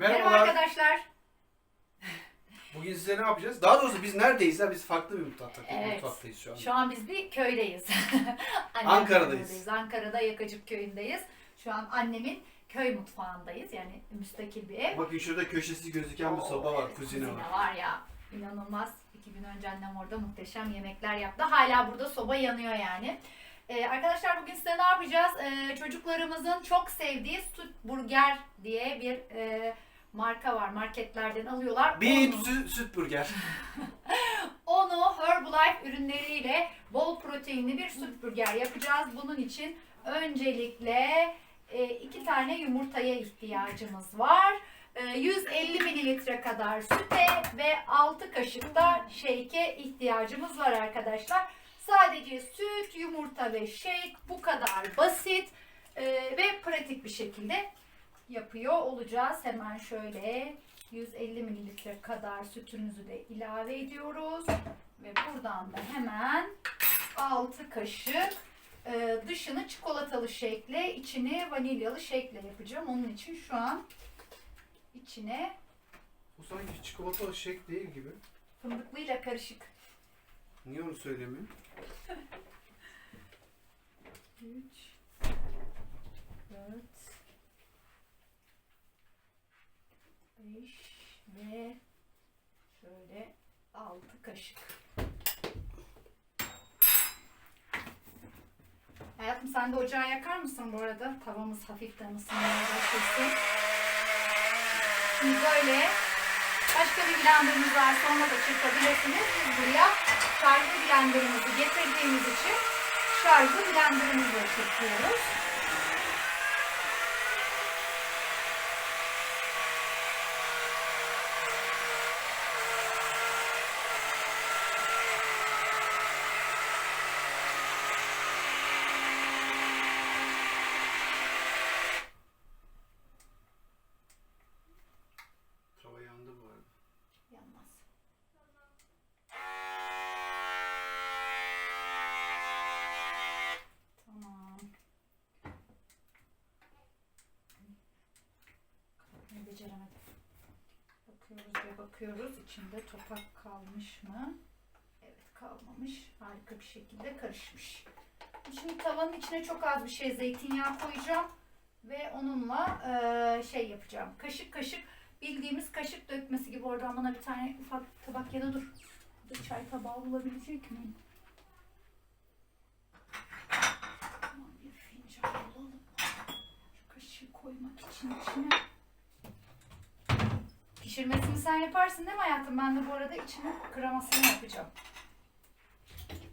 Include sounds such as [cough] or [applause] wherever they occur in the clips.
Merhaba arkadaşlar. Bugün size ne yapacağız? Daha doğrusu biz neredeyiz ya? Biz farklı bir mutfakta, Evet. mutfaktayız şu an. Şu an biz bir köydeyiz. [laughs] Ankara'dayız. Ankara'da Yakacık köyündeyiz. Şu an annemin köy mutfağındayız. Yani müstakil bir ev. Bakın şurada köşesi gözüken bir soba var, evet, kuzine var. var ya. İnanılmaz. İki gün önce annem orada muhteşem yemekler yaptı. Hala burada soba yanıyor yani. Ee, arkadaşlar bugün size ne yapacağız? Ee, çocuklarımızın çok sevdiği Süt Burger diye bir e, marka var. Marketlerden alıyorlar. Bir Onu- süt, süt burger. [laughs] Onu Herbalife ürünleriyle bol proteinli bir süt burger yapacağız. Bunun için öncelikle e, iki tane yumurtaya ihtiyacımız var. E, 150 mililitre kadar süte ve 6 kaşık da shake'e ihtiyacımız var arkadaşlar. Sadece süt, yumurta ve shake bu kadar basit e, ve pratik bir şekilde yapıyor olacağız. Hemen şöyle 150 mililitre kadar sütümüzü de ilave ediyoruz. Ve buradan da hemen 6 kaşık e, dışını çikolatalı şekle, içini vanilyalı şekle yapacağım. Onun için şu an içine Bu sanki çikolata şek değil gibi. fındıklıyla karışık. Niye onu söylemiyor? 3 4 5 ve şöyle 6 kaşık. Hayatım sen de ocağı yakar mısın bu arada? Tavamız hafiften ısınmaya başlasın. Şimdi böyle başka bir blenderımız var sonra da çırpabilirsiniz. Biz buraya şarjlı blenderımızı getirdiğimiz için şarjlı blenderımızla çırpıyoruz. Tava yandı bu arada. Yanmaz. Tamam. Ne beceremedim. Bakıyoruz. İçinde topak kalmış mı? Evet kalmamış. Harika bir şekilde karışmış. Şimdi tavanın içine çok az bir şey zeytinyağı koyacağım. Ve onunla eee, şey yapacağım. Kaşık kaşık bildiğimiz kaşık dökmesi gibi oradan bana bir tane ufak tabak ya da dur. Burada çay tabağı bulabilecek miyim? Tamam bir fincan bulalım. Şu kaşığı koymak için içine. Pişirmesini sen yaparsın değil mi hayatım? Ben de bu arada içine kremasını yapacağım.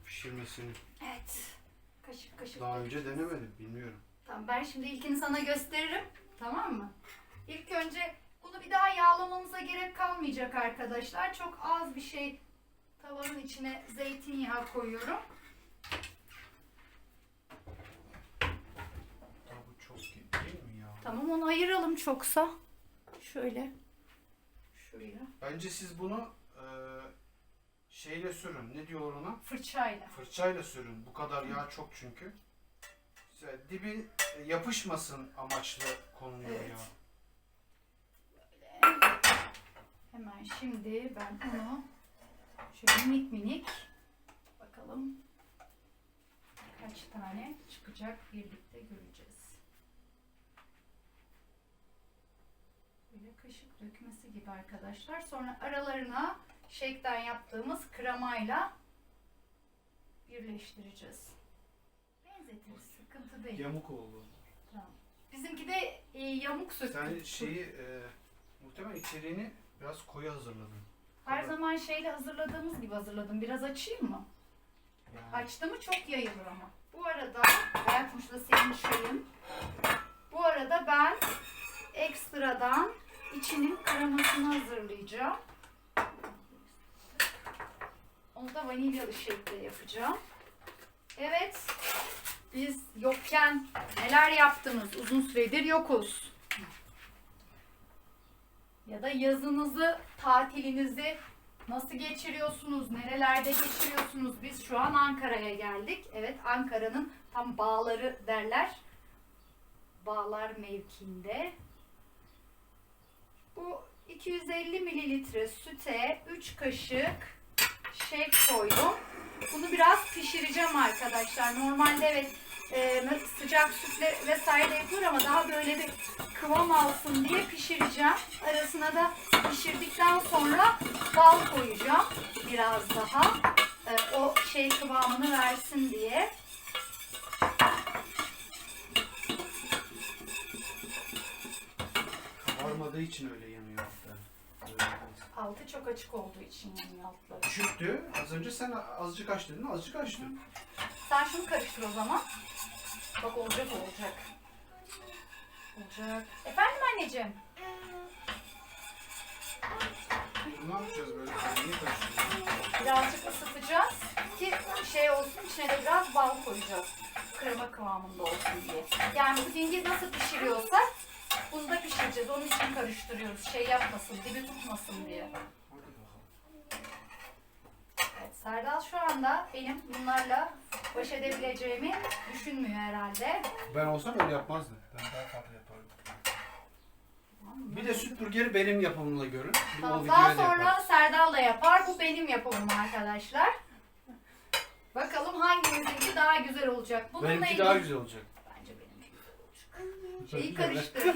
Pişirmesini. Evet. Kaşık kaşık. Daha önce denemedim, bilmiyorum. Tamam ben şimdi ilkini sana gösteririm. Tamam mı? İlk önce bunu bir daha yağlamamıza gerek kalmayacak arkadaşlar. Çok az bir şey tavanın içine zeytinyağı koyuyorum. Daha bu çok değil mi ya? Tamam onu ayıralım çoksa. Şöyle. Şuraya. Bence siz bunu e, şeyle sürün. Ne diyorlar ona? Fırçayla. Fırçayla sürün. Bu kadar yağ çok çünkü. Güzel. Dibi e, yapışmasın amaçlı konuluyor Evet. yağ. Hemen şimdi ben onu şöyle minik minik bakalım kaç tane çıkacak birlikte göreceğiz. Böyle kaşık dökmesi gibi arkadaşlar. Sonra aralarına shake'den yaptığımız kremayla birleştireceğiz. Benzetiriz. Sıkıntı değil. Yamuk oldu. Tamam. Bizimki de e, yamuk süt. Sen şeyi e, muhtemelen içeriğini biraz koyu hazırladın. Her zaman şeyle hazırladığımız gibi hazırladım. Biraz açayım mı? Yani Açtı mı çok yayılır ama. Bu arada hayatım şurada senin çayın. Bu arada ben ekstradan içinin kremasını hazırlayacağım. Onu da vanilyalı şekilde yapacağım. Evet. Biz yokken neler yaptınız? Uzun süredir yokuz. Ya da yazınızı, tatilinizi nasıl geçiriyorsunuz? Nerelerde geçiriyorsunuz? Biz şu an Ankara'ya geldik. Evet Ankara'nın tam bağları derler. Bağlar mevkinde. Bu 250 mililitre süte 3 kaşık şef koydum. Bunu biraz pişireceğim arkadaşlar. Normalde evet e, sıcak sütle vesaire yapılır ama daha böyle bir kıvam alsın diye pişireceğim. Arasına da pişirdikten sonra bal koyacağım biraz daha. E, o şey kıvamını versin diye. Kabarmadığı için öyle yanıyor olmaz. Altı çok açık olduğu için yanıyor altları. Düşüktü. Az önce sen azıcık aç dedin. Azıcık açtın. Sen şunu karıştır o zaman. Bak olacak olacak. Olacak. Efendim anneciğim? Ne yapacağız böyle? Niye karıştırıyorsun? Birazcık ısıtacağız ki şey olsun içine de biraz bal koyacağız. Krema kıvamında olsun diye. Yani pudingi nasıl pişiriyorsak bunu da pişireceğiz. Onun için karıştırıyoruz. Şey yapmasın, dibi tutmasın diye. Evet, Serdal şu anda benim bunlarla baş edebileceğimi düşünmüyor herhalde. Ben olsam öyle yapmazdım. Ben daha farklı yapardım. Bir de süt burgeri benim yapımımla görün. Bir de o Tamam, videoya daha da sonra yaparız. Serdal da yapar. Bu benim yapımım arkadaşlar. Bakalım hangimizinki daha güzel olacak. Bununla Benimki ilgili- daha güzel olacak. Bence benimki güzel olacak. Şeyi karıştır.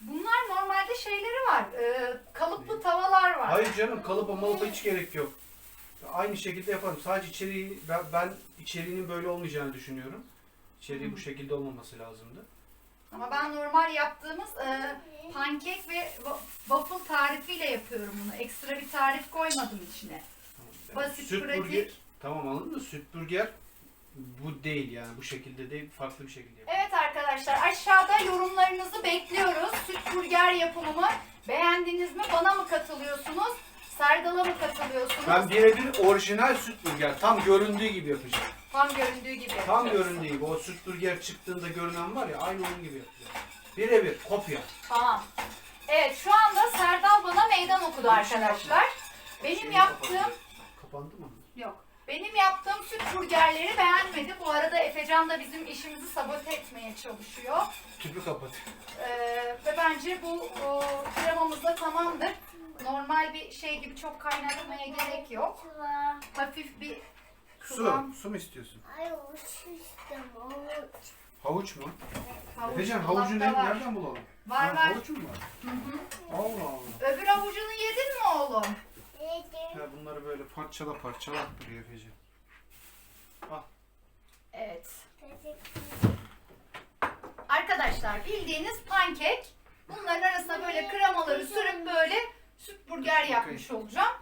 Bunlar normalde şeyleri var. e, kalıplı tavalar var. Hayır canım kalıba malıba hiç gerek yok. Aynı şekilde yaparım. Sadece içeriği ben, ben içeriğinin böyle olmayacağını düşünüyorum. İçeriği bu şekilde olmaması lazımdı. Ama ben normal yaptığımız e, pankek ve wa- waffle tarifiyle yapıyorum bunu. Ekstra bir tarif koymadım içine. Tamam. Basit, süt pratik. burger tamam anladın mı? Süt burger bu değil yani bu şekilde değil farklı bir şekilde yap. Arkadaşlar aşağıda yorumlarınızı bekliyoruz. Süt burger yapımımı beğendiniz mi? Bana mı katılıyorsunuz? Serdal'a mı katılıyorsunuz? Ben birebir orijinal süt burger tam göründüğü gibi yapacağım. Tam göründüğü gibi Tam yapacağız. göründüğü gibi o süt burger çıktığında görünen var ya aynı onun gibi yapacağım. Birebir kopya. Tamam. Evet şu anda Serdal bana meydan okudu arkadaşlar. Benim yaptığım. Kapandı mı? Yok. Benim yaptığım süt burgerleri beğenmedi. Bu arada Efecan da bizim işimizi sabote etmeye çalışıyor. Tüpü kapat. Ee, ve bence bu o, kremamız da tamamdır. Normal bir şey gibi çok kaynatmaya gerek yok. Hafif bir kıvam. Su. Su mu istiyorsun? Ay sistem avuç. Havuç mu? Havuç Efecan dolapta havucu ne, var. nereden bulalım? Var Ha, var. Havuç mu var? Hı hı. Allah Allah. Öbür havucunu yedin mi oğlum? Ya bunları böyle parçala parçala duruyor Efecan. Evet. Dedim. Arkadaşlar bildiğiniz pankek. Bunların arasına böyle kremaları sürüp böyle süt burger yapmış olacağım.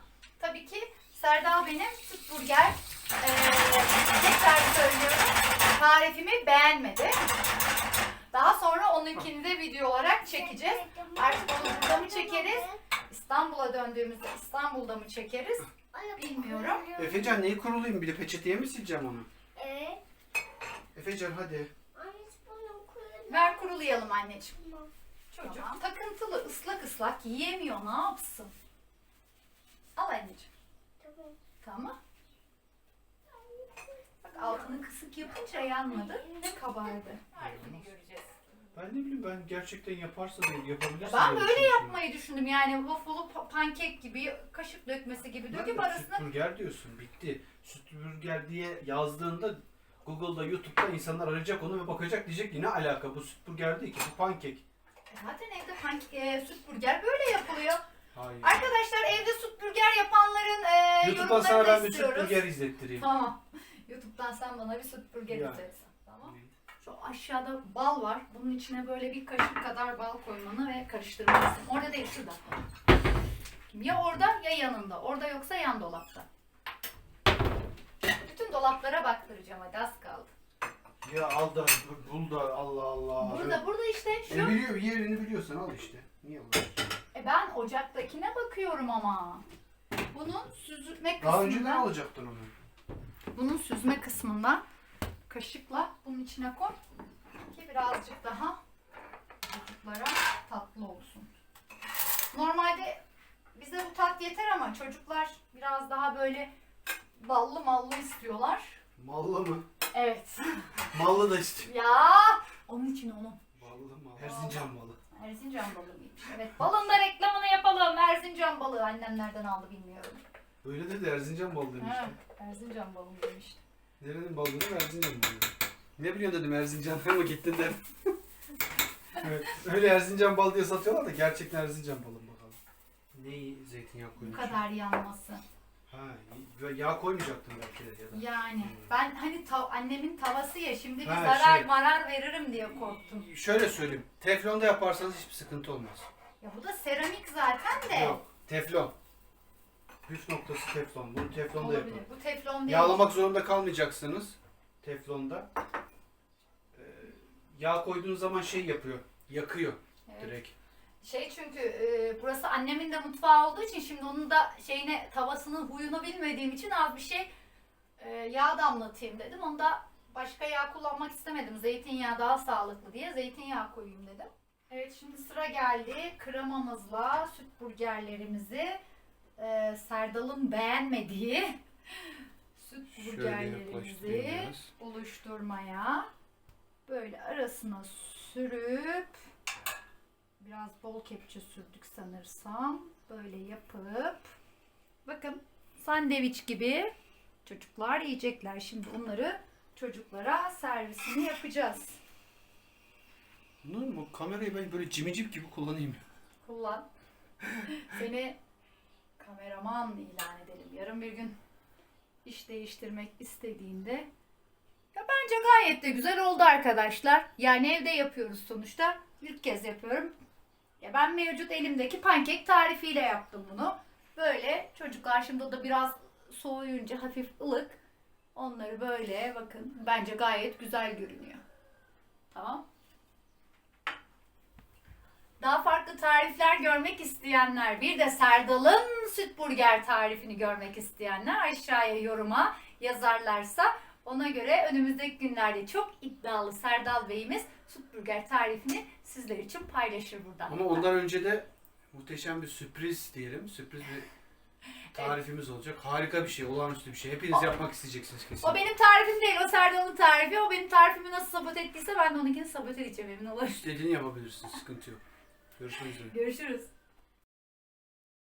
Tabii ki Serdal benim süt burger eee tekrar söylüyorum tarifimi beğenmedi. Daha sonra onunkini de video olarak çekeceğiz. Artık onu burada mı çekeriz? İstanbul'a döndüğümüzde İstanbul'da mı çekeriz? Bilmiyorum. Efecan neyi kurulayım bir de peçeteye mi sileceğim onu? Evet. Efecan hadi. Anne bunu koyalım. Ver kurulayalım anneciğim. Tamam. Çocuk takıntılı ıslak ıslak yiyemiyor ne yapsın? Al anneciğim. Tamam. Tamam. Bak altını kısık yapınca yanmadı ve kabardı. Tarifini göreceğiz. Ben ne bileyim ben gerçekten yaparsa da yapabilirsin. Ben böyle düşünmüştüm. yapmayı düşündüm yani waffle'ı pa- pankek gibi kaşık dökmesi gibi Ben döküp de arasına Süt burger diyorsun bitti. Süt burger diye yazdığında Google'da YouTube'da insanlar arayacak onu ve bakacak diyecek ki ne alaka bu süt burger değil ki bu pankek. E zaten evde pankek, e, süt burger böyle yapılıyor. Hayır. Arkadaşlar evde süt burger yapanların e, YouTube'dan sana yorumlarını ben bir süt istiyoruz. burger izlettireyim. Tamam. [laughs] YouTube'dan sen bana bir süt burger Yani. izletsin. Aşağıda bal var. Bunun içine böyle bir kaşık kadar bal koymanı ve karıştırmalısın. Orada değil şurada. Ya orada ya yanında. Orada yoksa yan dolapta. Bütün dolaplara baktıracağım hadi az kaldı. Ya al da bul da Allah Allah. Burada burada işte şu. E biliyor yerini biliyorsan al işte. Niye alıyorsun? E ben ocaktakine bakıyorum ama. Bunun süzme Daha önceden alacaktın onu. bunun süzme kısmından kaşıkla bunun içine koy birazcık daha çocuklara tatlı olsun. Normalde bize bu tat yeter ama çocuklar biraz daha böyle ballı mallı istiyorlar. Mallı mı? Evet. [laughs] Mallı da istiyor. ya onun için onu. Ballı mal. Erzincan malı. Erzincan balı mıymış? Evet balında reklam aldı, annem nereden aldı bilmiyorum. Öyle dedi Erzincan balı demişti. Ha, Erzincan balım demişti. Nerenin balı dedim Erzincan balı. Ne biliyorsun dedim Erzincan ama gittin de. [laughs] evet, öyle Erzincan bal diye satıyorlar da gerçekten Erzincan balı mı bakalım. Neyi zeytinyağı Bu koymuş? kadar yanması. Ha, y- yağ koymayacaktım belki de ya da. Yani Hmm. ben hani tav- annemin tavası ya şimdi bir Ha, zarar şey. marar veririm diye korktum. Şöyle söyleyeyim. Teflonda yaparsanız hiçbir sıkıntı olmaz. Ya bu da seramik zaten de. Yok. Teflon. Püf noktası teflon. Bunu teflonda Olabilir. yapın. Bu teflon değil. Yağlamak zorunda kalmayacaksınız. Teflonda. Yağ koyduğunuz zaman şey yapıyor. Yakıyor Evet. direkt. Şey çünkü e, burası annemin de mutfağı olduğu için şimdi onun da şeyine tavasının huyunu bilmediğim için az bir şey e, yağ damlatayım dedim. Onda başka yağ kullanmak istemedim. Zeytinyağı daha sağlıklı diye zeytinyağı koyayım dedim. Evet şimdi sıra geldi kremamızla süt burgerlerimizi e, Serdal'ın beğenmediği [laughs] süt Şöyle burgerlerimizi yaklaştırayım biraz. oluşturmaya böyle arasına sürüp biraz bol kepçe sürdük sanırsam. Böyle yapıp bakın sandviç gibi çocuklar yiyecekler. Şimdi onları çocuklara servisini yapacağız. Bunlar bu kamerayı ben böyle cimicip gibi kullanayım. kullan. [laughs] Seni kameraman ilan edelim. Yarın bir gün iş değiştirmek istediğinde bence gayet de güzel oldu arkadaşlar. Yani evde yapıyoruz sonuçta. İlk kez yapıyorum. Ya ben mevcut elimdeki pankek tarifiyle yaptım bunu. Böyle çocuklar şimdi da biraz soğuyunca hafif ılık. Onları böyle bakın bence gayet güzel görünüyor. Tamam. Daha farklı tarifler görmek isteyenler, bir de Serdal'ın süt burger tarifini görmek isteyenler aşağıya yoruma yazarlarsa ona göre önümüzdeki günlerde çok iddialı Serdal Bey'imiz süt burger tarifini sizler için paylaşır buradan. Ama ondan önce de muhteşem bir sürpriz diyelim. Sürpriz bir [laughs] tarifimiz olacak. Harika bir şey, olağanüstü bir şey. Hepiniz yapmak isteyeceksiniz kesin. O benim tarifim değil, o Serdal'ın tarifi. O benim tarifimi nasıl sabote ettiyse ben de onunkini sabote edeceğim emin olun. İstediğini yapabilirsin, sıkıntı yok. Görüşmek üzere. Görüşürüz.